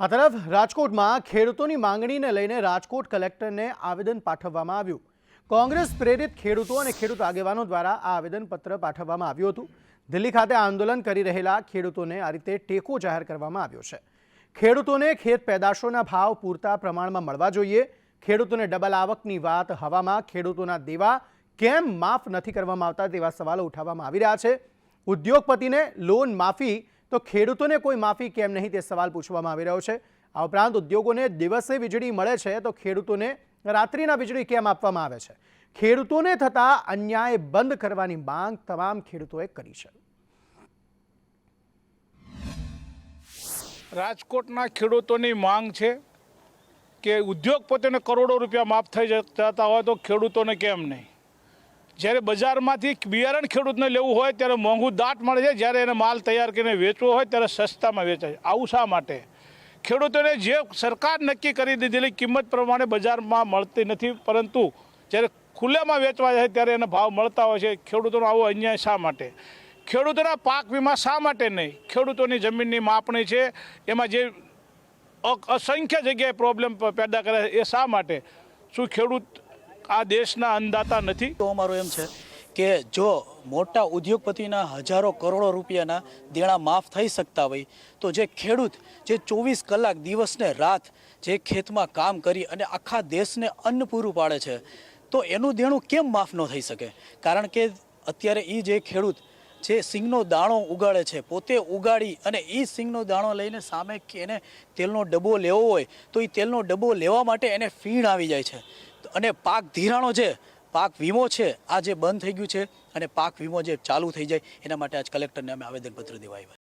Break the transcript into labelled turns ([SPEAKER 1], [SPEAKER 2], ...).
[SPEAKER 1] આ તરફ રાજકોટમાં ખેડૂતોની માંગણીને લઈને રાજકોટ કલેક્ટરને આવેદન પાઠવવામાં આવ્યું. કોંગ્રેસ પ્રેરિત ખેડૂતો અને ખેડૂત આગેવાનો દ્વારા આ આવેદનપત્ર પાઠવવામાં આવ્યું હતું. દિલ્હી ખાતે આંદોલન કરી રહેલા ખેડૂતોને આ રીતે ટેકો જાહેર કરવામાં આવ્યો છે. ખેડૂતોને ખેત પેદાશોના ભાવ પૂરતા પ્રમાણમાં મળવા જોઈએ. ખેડૂતોને ડબલ આવકની વાત હવામાં ખેડૂતોના દેવા કેમ માફ નથી કરવામાં આવતા તેવા સવાલો ઉઠાવવામાં આવી રહ્યા છે. ઉદ્યોગપતિને લોન માફી તો ખેડૂતોને કોઈ માફી કેમ નહીં તે સવાલ પૂછવામાં આવી રહ્યો છે. આ ઉપરાંત ઉદ્યોગોને દિવસે વીજળી મળે છે તો ખેડૂતોને રાત્રિના વીજળી કેમ આપવામાં આવે છે? ખેડૂતોને થતા અન્યાય બંધ કરવાની માંગ તમામ ખેડૂતોએ કરી છે.
[SPEAKER 2] રાજકોટના ખેડૂતોની માંગ છે કે ઉદ્યોગપતિને કરોડો રૂપિયા માફ થઈ જતા હોય તો ખેડૂતોને કેમ નહીં? જ્યારે બજારમાંથી બિયારણ ખેડૂતને લેવું હોય ત્યારે મોંઘું દાટ મળે છે જ્યારે એને માલ તૈયાર કરીને વેચવો હોય ત્યારે સસ્તામાં વેચાય આવું શા માટે? ખેડૂતોને જે સરકાર નક્કી કરી દીધેલી કિંમત પ્રમાણે બજારમાં મળતી નથી. પરંતુ જ્યારે ખુલ્લામાં વેચવા જાય ત્યારે એને ભાવ મળતા હોય છે. ખેડૂતોનો આવો અન્યાય શા માટે? ખેડૂતોના પાક વીમા શા માટે નહીં? ખેડૂતોની જમીનની માપણી છે. એમાં જે અસંખ્ય જગ્યાએ પ્રોબ્લેમ પેદા કરે એ શા માટે? શું ખેડૂત આ દેશના અન્નદાતા નથી.
[SPEAKER 3] તો અમારું એમ છે કે જો મોટા ઉદ્યોગપતિના હજારો કરોડો રૂપિયાના દેણા માફ થઈ શકતા હોય, તો જે ખેડૂત જે ચોવીસ કલાક દિવસને રાત જે ખેતમાં કામ કરી અને આખા દેશને અન્ન પૂરું પાડે છે, તો એનું દેણું કેમ માફ ન થઈ શકે? કારણ કે અત્યારે એ જે ખેડૂત જે સિંગનો દાણો ઉગાડે છે, પોતે ઉગાડી અને એ સિંગનો દાણો લઈને સામે એને તેલનો ડબ્બો લેવો હોય, તો એ તેલનો ડબ્બો લેવા માટે એને ફીણ આવી જાય છે. અને પાક ધિરાણો છે, પાક વીમો છે, આ જે બંધ થઈ ગયું છે અને પાક વીમો જે ચાલુ થઈ જાય, એના માટે આજ કલેક્ટરને અમે આવેદનપત્ર દેવા આવ્યા